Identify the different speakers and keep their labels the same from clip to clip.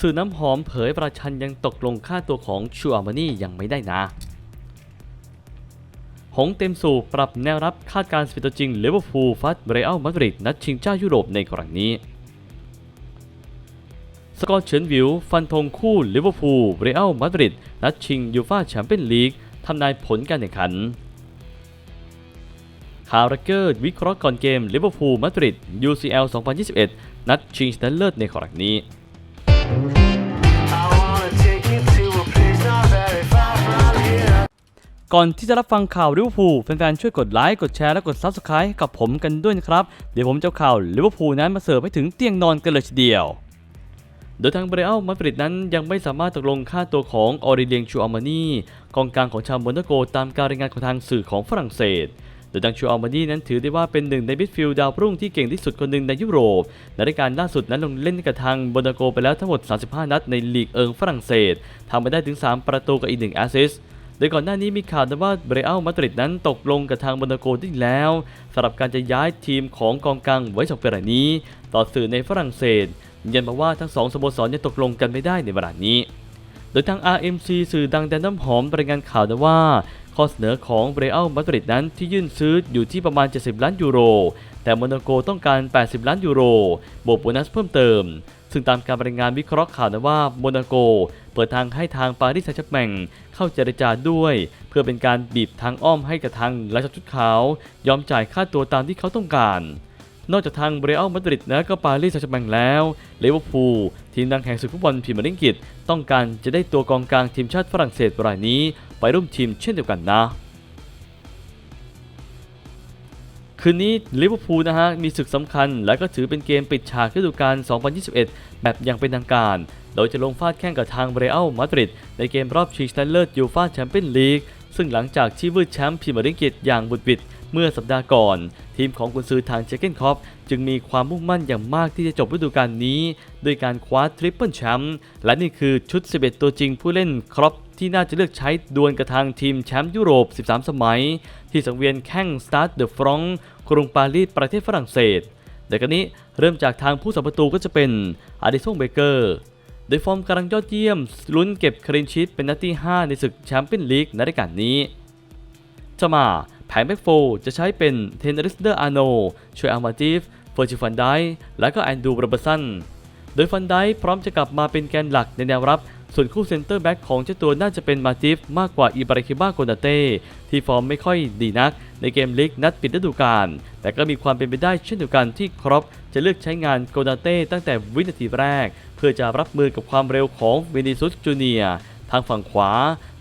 Speaker 1: สื่อน้ำหอมเผยประชันยังตกลงค่าตัวของชูอามานี่ยังไม่ได้นะหงเต็มสูบปรับแนวรับคาดการณ์สปิตัวจริงเลเวอร์พูลฟัดเรอัลมาดริดนัดชิงเจ้ายุโรปในครั้งนี้ สกอร์เฉินวิว ฟันธงคู่ลิเวอร์พูลเรอัลมาดริดนัดชิงยูฟ่าแชมเปี้ยนลีกทำนายผลการแข่งขันคาร์เกอร์วิเคราะห์ก่อนเกมลิเวอร์พูลมาดริด UCL 2021 นัดชิงชนะเลิศในครั้งนี้ ก่อนที่จะรับฟังข่าวลิเวอร์พูลแฟนๆช่วยกดไลค์กดแชร์และกด Subscribe กับผมกันด้วยนะครับ เดี๋ยวผมจะข่าวลิเวอร์พูลนั้นมาเสิร์ฟให้ถึงเตียงนอนกันเลยทีเดียว โดยทางเบรอัลมาดริดนั้นยังไม่สามารถตกลงค่าตัวของออริเลียงชูอามานีกองกลางของชาวโมนาโกตามการรายงานของทางสื่อของฝรั่งเศส โดยทางชูอามานีนั้นถือได้ว่าเป็นหนึ่งในมิดฟิลด์ดาวรุ่งที่เก่งที่สุดคนหนึ่งในยุโรปและในการล่าสุดนั้นลงเล่นกับทางโมนาโกไปแล้วทั้งหมด 35 นัดในลีกเอิงฝรั่งเศสทำไปได้ถึง 3 ประตูกับอีก1แอสซิสโดยก่อนหน้านี้มีข่าวว่าเบรอัลมาดริดนั้นตกลงกับทางโมนาโกได้แล้วสำหรับการจะย้ายทีมของกองกลางไว้สองเปรายนี้ ต่อสื่อในฝรั่งเศสยันมาว่าทั้งสองสโมสรยังตกลงกันไม่ได้ในเวลานี้ โดยทาง RMC สื่อดังแดนน้ำหอมรายงานข่าวว่า ข้อเสนอของเบรอัลมาดริดนั้นที่ยื่นซื้ออยู่ที่ประมาณ 70 ล้านยูโร แต่โมนาโกต้องการ 80 ล้านยูโร บวกโบนัสเพิ่มเติม ซึ่งตามการรายงานวิเคราะห์ข่าวนะว่าโมนาโก เปิดทางให้ทางปารีสแซงต์แชร์กแมงเข้าเจรจาด้วย เพื่อเป็นการบีบทางอ้อมให้กับทางราชชุดขาว ยอมจ่ายค่าตัวตามที่เขาต้องการ นอกจากทางเบรอัลมาดริดและก็ปารีสแซงต์แชร์แมงแล้วเลเวอร์พูลทีมดังแห่งศึกฟุตบอลพรีเมียร์ลีกอังกฤษต้องการจะได้ตัวกองกลางทีมชาติฝรั่งเศสรายนี้ ไปร่วมทีมเช่นเดียวกันนะคืนนี้ลิเวอร์พูลนะฮะมีศึกสำคัญ และก็ถือเป็นเกมปิดฉากฤดูกาล 2021 แบบอย่างเป็นทางการ โดยจะลงฟาดแข่งกับทางเรอัลมาดริดในเกมรอบชิงชนะเลิศยูฟาแชมเปี้ยนลีกซึ่งหลังจากที่วืดแชมป์พรีเมียร์ลีกอังกฤษอย่างบุดบิด เมื่อสัปดาห์ก่อน ทีมของกุนซือทางเจเกนคอปจึงมีความมุ่งมั่นอย่างมากที่จะจบฤดูกาลนี้ด้วยการคว้าทริปเปิลแชมป์และนี่คือชุด 11 ตัวจริงผู้เล่นครอปที่น่าจะเลือกใช้ดวลกับทางทีมแชมป์ยุโรป 13 สมัย ที่สังเวียนแข่งสตาร์ทเดอะฟรองกรุงปารีสประเทศฝรั่งเศสแต่กันนี้เริ่มจากทางผู้สัมประตูก็จะเป็นอาดิสงเบเกอร์โดยฟอร์มกำลังยอดเยี่ยม ลุ้นเก็บคลีนชีตเป็นนัดที่ 5 ในศึกแชมเปี้ยนลีกในรายการนี้จะมา แผนแบ็กโฟร์จะใช้เป็นเทนริสเดอร์อาโนช่วยอามาติฟเฟอร์จิฟันไดและก็แอนดูโรเบอร์สันโดยฟันไดพร้อมจะกลับมาเป็นแกนหลักในแนวรับ ส่วนคู่เซนเตอร์แบ็กของเจ้าตัวน่าจะเป็นมาติฟมากกว่าอิบราคิบ้าโกนาเต้ที่ฟอร์มไม่ค่อยดีนัก ในเกมลีกนัดปิดฤดูกาลแต่ก็มีความเป็นไปได้เช่นเดียวกันที่ครอปจะเลือกใช้งานโกนาเต้ตั้งแต่วินาทีแรก เพื่อจะรับมือกับความเร็วของเวนิซุสจูเนียทางฝั่งขวา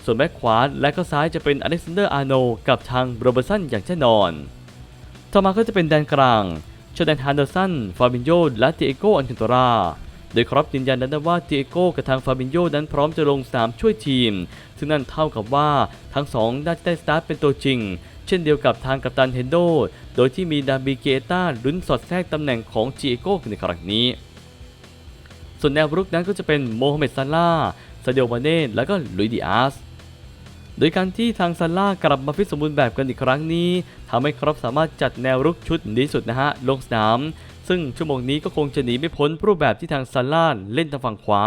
Speaker 1: ส่วนแบ็กขวาและก็ซ้ายจะเป็นอเล็กซานเดอร์อาร์โนกับทางโรเบอร์สันอย่างแน่นอน ต่อมาก็จะเป็นแดนกลางชแดนฮันเดอร์สัน ฟาบินโยและเตโกอันคันตราโดยครอปยืนยันนั้นว่าเตโกกับทางฟาบินโยนั้นพร้อมจะลงสนามช่วยทีม ซึ่งนั่นเท่ากับว่าทั้งสองน่าจะได้สตาร์ทเป็นตัวจริง เช่นเดียวกับทางกัปตันเฮนโด โดยที่มีดาบิเกต้าลุ้นสอดแทรกตำแหน่งของเตโกในครั้งนี้ ส่วนแนวรุกนั้นก็จะเป็นโมฮัมเหม็ดซาลาซาเดียมาเน่และก็ลุยดิอาส โดยการที่ทางซาร่ากลับมาฟิตสมบูรณ์แบบกันอีกครั้งนี้ทำให้ครอปสามารถจัดแนวรุกชุดดีสุดนะฮะลงสนาม ซึ่งชั่วโมงนี้ก็คงจะหนีไม่พ้นรูปแบบที่ทางซาร่าเล่นทางฝั่งขวา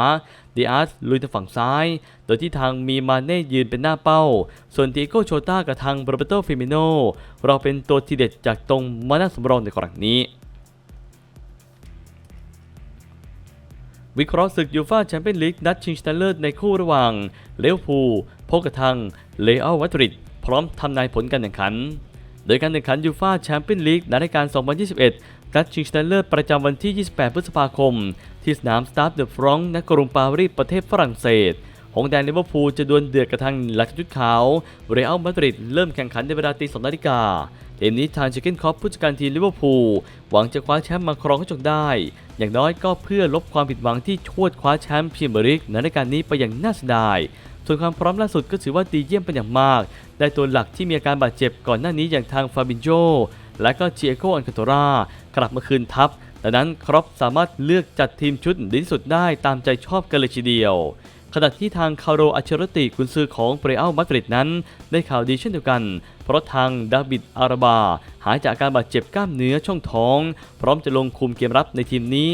Speaker 1: ดีอาร์สลุยทางฝั่งซ้าย โดยที่ทางมีมาเน่ยืนเป็นหน้าเป้า ส่วนตีโกโชต้ากับทางโรเบโตฟิมิโนเราเป็นตัวทีเด็ดจากตรงมานาสำรองในครั้งนี้วิเคราะห์ศึกยูฟาแชมเปี้ยนลีกนัดชิงชนะเลิศในคู่ระหว่างเลวพู พบกับทางเลอัลมาดริดพร้อมทำนายผลการแข่งขัน โดยการแข่งขันยูฟาแชมเปี้ยนลีกในรายการ 2021 นัดชิงชนะเลิศประจำวันที่ 28 พฤษภาคม ที่สนามสตาร์เดอะฟรองก์ณกรุงปารีสประเทศฝรั่งเศสหงแดงลิเวอร์พูลจะดวลเดือดกับทางลักชุดขาว เรอัลมาดริดเริ่มแข่งขันในเวลาตี2นาฬิกาเกมนี้ทางชิคเก้นคอปผู้จัดการทีมลิเวอร์พูลหวังจะคว้าแชมป์มาครองให้จงได้ อย่างน้อยก็เพื่อลบความผิดหวังที่ชวดคว้าแชมป์พรีเมียร์ลีกในรายการนี้ไปอย่างน่าเสียดาย ส่วนความพร้อมล่าสุดก็ถือว่าดีเยี่ยมเป็นอย่างมาก ได้ตัวหลักที่มีอาการบาดเจ็บก่อนหน้านี้อย่างทางฟาบินโจและก็เจโกอันคาโตรากลับมาคืนทัพดังนั้นครอปสามารถเลือกจัดทีมชุดดีที่สุดได้ตามใจชอบกันเลยทีเดียวขณะที่ทางคาโรอัชรติกุนซือของเปรอัลมาดริดนั้น ได้ข่าวดีเช่นเดียวกัน เพราะทางดาวิดอาราบา หายจากการบาดเจ็บกล้ามเนื้อช่องท้อง พร้อมจะลงคุมเกมรับในทีมนี้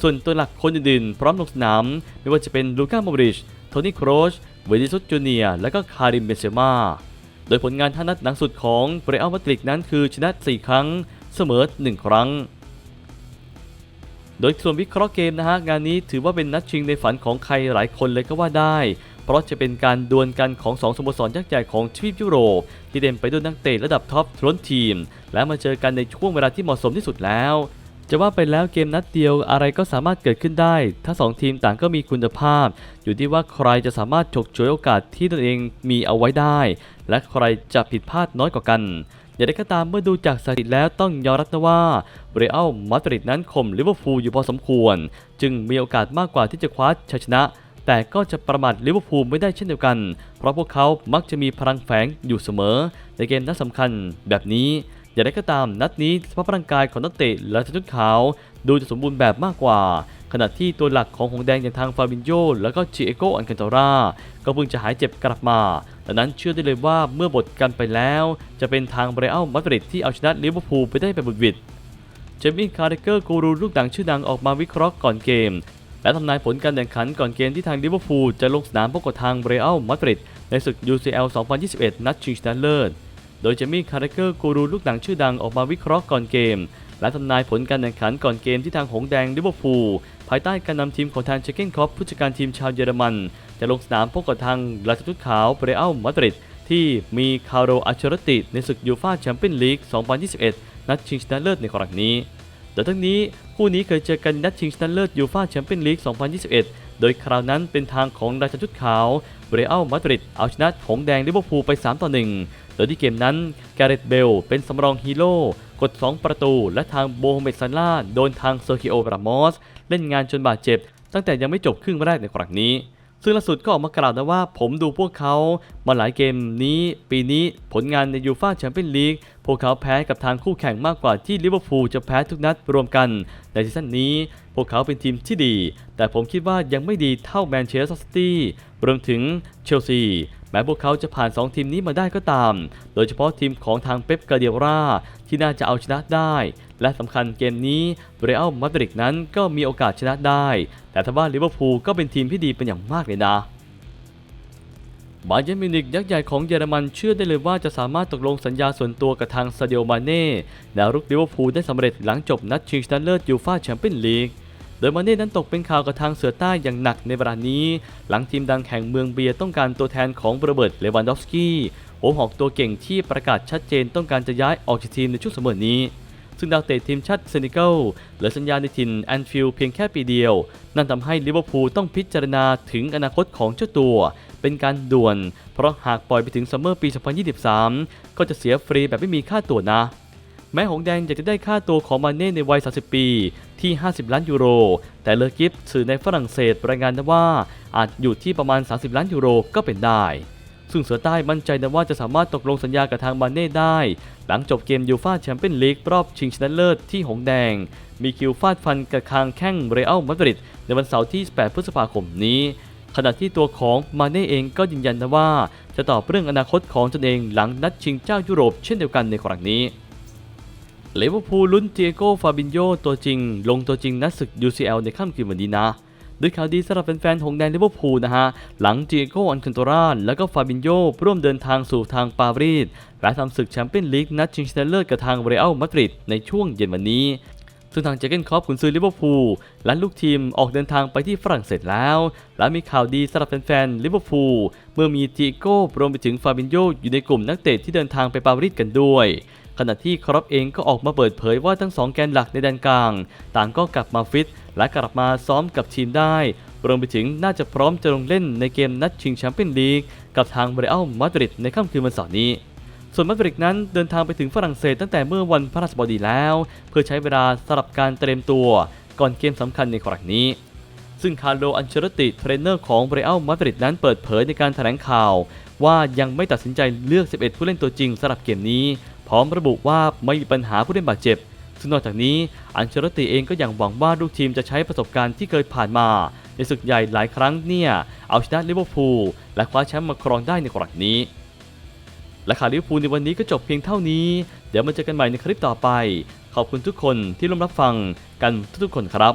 Speaker 1: ส่วนตัวหลักคนอื่นๆ พร้อมลงสนาม ไม่ว่าจะเป็นลูก้าโมดริช โทนี่โครช เวนิซุสจูเนียร์และก็คาริมเบนเซม่า โดยผลงานท่านัดหลังสุดของเรอัลมาดริดนั้นคือชนะ 4 ครั้ง เสมอ 1 ครั้ง โดยส่วนวิเคราะห์เกมนะฮะ งานนี้ถือว่าเป็นนัดชิงในฝันของใครหลายคนเลยก็ว่าได้ เพราะจะเป็นการดวลกันของสองสโมสรยักษ์ใหญ่ของทวีปยุโรป ที่เต็มไปด้วยนักเตะระดับท็อปท้นทีม และมาเจอกันในช่วงเวลาที่เหมาะสมที่สุดแล้ว จะว่าไปแล้วเกมนัดเดียวอะไรก็สามารถเกิดขึ้นได้ ถ้าสองทีมต่างก็มีคุณภาพ อยู่ที่ว่าใครจะสามารถฉกฉวยโอกาสที่ตนเองมีเอาไว้ได้ และใครจะผิดพลาดน้อยกว่ากัน อย่างไรก็ตามเมื่อดูจากสถิติแล้วต้องยอมรับนะว่าเรอัลมาดริดนั้นข่มลิเวอร์พูลอยู่พอสมควร จึงมีโอกาสมากกว่าที่จะคว้าชัยชนะ แต่ก็จะประมาทลิเวอร์พูลไม่ได้เช่นเดียวกัน เพราะพวกเขามักจะมีพลังแฝงอยู่เสมอ ในเกมนัดสำคัญแบบนี้ อย่างไรก็ตามนัดนี้สภาพร่างกายของนักเตะและชุดขาว ดูจะสมบูรณ์แบบมากกว่า ขณะที่ตัวหลักของหงแดงอย่างทางฟาบินโยแล้วก็จิเอโกอันคันตาราก็เพิ่งจะหายเจ็บกลับมาดังนั้นเชื่อได้เลยว่าเมื่อบทกันไปแล้ว จะเป็นทางเบรอัลมาดริดที่เอาชนะลิเวอร์พูลไปได้แบบบุดวิดเจมี่คาร์เดเกอร์กูรูลูกดังชื่อดังออกมาวิเคราะห์ก่อนเกม และทำนายผลการแข่งขันก่อนเกมที่ทางลิเวอร์พูลจะลงสนามพบกับทางเรอัลมาดริดในศึก UCL 2021 นัดชิงชนะเลิศ โดยเจมี่คาแร์เดเกอร์กูรูลูกหนังชื่อดังออกมาวิเคราะห์ก่อนเกม และทำนายผลการแข่งขันก่อนเกมที่ทางหงแดงลิเวอร์พูลภายใต้การนำทีมของทางเชคเกนคอปผู้จัดการทีมชาวเยอรมัน จะลงสนามพบกับทางราชตุดขาวเรอัลมาดริดที่มีคาร์โรอัชรติในศึกยูฟาแชมเปี้ยนลีก 2021 นัดชิงชนะเลิศในครั้งนี้ แต่ทั้งนี้คู่นี้เคยเจอกันนัดชิงชนะเลิศยูฟาแชมเปี้ยนลีก 2021 โดยคราวนั้นเป็นทางของราชชุดขาว เรอัลมาดริดเอาชนะหงแดงลิเวอร์พูลไป 3 ต่อ 1 โดยที่เกมนั้นแกเรตเบลเป็นสำรองฮีโร่กด 2 ประตู และทางโบฮเมดซาล่าโดนทางเซอร์กิโอรามอสเล่นงานจนบาดเจ็บ ตั้งแต่ยังไม่จบครึ่งแรกในครั้งนี้ ซึ่งล่าสุดก็ออกมากล่าวนะว่าผมดูพวกเขามาหลายเกมนี้ ปีนี้ผลงานในยูฟ่าแชมเปี้ยนลีกพวกเขาแพ้กับทางคู่แข่งมากกว่าที่ลิเวอร์พูลจะแพ้ทุกนัดรวมกัน ในซีซั่นนี้ พวกเขาเป็นทีมที่ดี แต่ผมคิดว่ายังไม่ดีเท่าแมนเชสเตอร์ซิตี้รวมถึงเชลซี แม้พวกเขาจะผ่าน 2 ทีมนี้มาได้ก็ตาม โดยเฉพาะทีมของทางเป๊ปกาเดียราที่น่าจะเอาชนะได้ และสำคัญเกมนี้เรอัลมาดริดนั้นก็มีโอกาสชนะได้ แต่ถ้าว่าลิเวอร์พูลก็เป็นทีมที่ดีเป็นอย่างมากเลยนะบาเยร์นมิวนิกยักษ์ใหญ่ของเยอรมันเชื่อได้เลยว่าจะสามารถตกลงสัญญาส่วนตัวกับทางซาดิโอมาเน่แนวรุกลิเวอร์พูลได้สำเร็จหลังจบนัดชิงชนะเลิศยูฟ่าแชมเปี้ยนลีก โดยมาเน่นั้นตกเป็นข่าวกับทางเสือใต้อย่างหนักในเวลานี้ หลังทีมดังแห่งเมืองเบียร์ต้องการตัวแทนของโรเบิร์ตเลวันดอฟสกี้โอหอกตัวเก่งที่ประกาศชัดเจนต้องการจะย้ายออกจากทีมในช่วงเสมอนี้ ซึ่งดาวเตะทีมชาติเซนิเกลเหลือสัญญาในถิ่นแอนฟิลด์เพียงแค่ปีเดียว นั่นทำให้ลิเวอร์พูลต้องพิจารณาถึงอนาคตของเจ้าตัว เป็นการด่วน เพราะหากปล่อยไปถึงซัมเมอร์ปี 2023 ก็จะเสียฟรีแบบไม่มีค่าตัวนะ แม้หงแดงอยากจะได้ค่าตัวของมาเน่ในวัย 30 ปี ที่ 50 ล้านยูโร แต่เลอกิฟสื่อในฝรั่งเศสรายงานนะว่า อาจอยู่ที่ประมาณ 30 ล้านยูโรก็เป็นได้ ซึ่งเสือใต้มั่นใจนะว่าจะสามารถตกลงสัญญากับทางมาเน่ได้ หลังจบเกมยูฟ่าแชมเปี้ยนลีกรอบชิงชนะเลิศที่หงแดง มีคิวฟาดฟันกับคางแข้งเรอัลมาดริดในวันเสาร์ที่ 8 พฤษภาคมนี้ขณะที่ตัวของมาเน่เองก็ยืนยันนะว่า จะตอบเรื่องอนาคตของตนเองหลังนัดชิงเจ้ายุโรปเช่นเดียวกันในครั้งนี้ เลเวอร์พูลลุ้นเตียโก้ฟาบินโยตัวจริง ลงตัวจริงนัดศึก UCL ในค่ำคืนวันนี้นะด้วยข่าวดีสำหรับแฟนๆของแดนลิเวอร์พูลนะฮะ หลังเตียโกอันคันโตราแล้วก็ฟาบินโยร่วมเดินทางสู่ทางปารีสและทำศึกแชมเปี้ยนลีกนัดชิงชนะเลิศกับทางเรอัลมาดริดในช่วงเย็นวันนี้ ซึ่งทางเจเกนคอปขุนซื้อลิเวอร์พูลและลูกทีมออกเดินทางไปที่ฝรั่งเศสแล้ว และมีข่าวดีสำหรับแฟนๆลิเวอร์พูลเมื่อมีติโก้รวมไปถึงฟาบินโยอยู่ในกลุ่มนักเตะที่เดินทางไปปารีสกันด้วย ขณะที่ครอปเองก็ออกมาเปิดเผยว่าทั้งสองแกนหลักในแดนกลาง ต่างก็กลับมาฟิต และกลับมาซ้อมกับทีมได้รวมไปถึงน่าจะพร้อมจะลงเล่นในเกมนัดชิงแชมเปี้ยนลีกกับทางเรอัลมาดริดในค่ำคืนวันเสาร์นี้ส่วนมาดริดนั้นเดินทางไปถึงฝรั่งเศสตั้งแต่เมื่อวันพฤหัสบดีแล้ว เพื่อใช้เวลาสำหรับการเตรียมตัวก่อนเกมสำคัญในครั้งนี้ ซึ่งคาร์โลอันเชลติเทรนเนอร์ของเรอัลมาดริดนั้นเปิดเผยในการแถลงข่าว ว่ายังไม่ตัดสินใจเลือก 11 ผู้เล่นตัวจริงสำหรับเกมนี้ พร้อมระบุว่าไม่มีปัญหาผู้เล่นบาดเจ็บ ซึ่งนอกจากนี้อันเชลติเองก็ยังหวังว่าลูกทีมจะใช้ประสบการณ์ที่เคยผ่านมา ในศึกใหญ่หลายครั้งเนี่ยเอาชนะลิเวอร์พูลและคว้าแชมป์มาครองได้ในครั้งนี้ และข่าวลิเวอร์พูลในวันนี้ก็จบเพียงเท่านี้ เดี๋ยวมาเจอกันใหม่ในคลิปต่อไป ขอบคุณทุกคนที่ร่วมรับฟังกันทุกๆคนครับ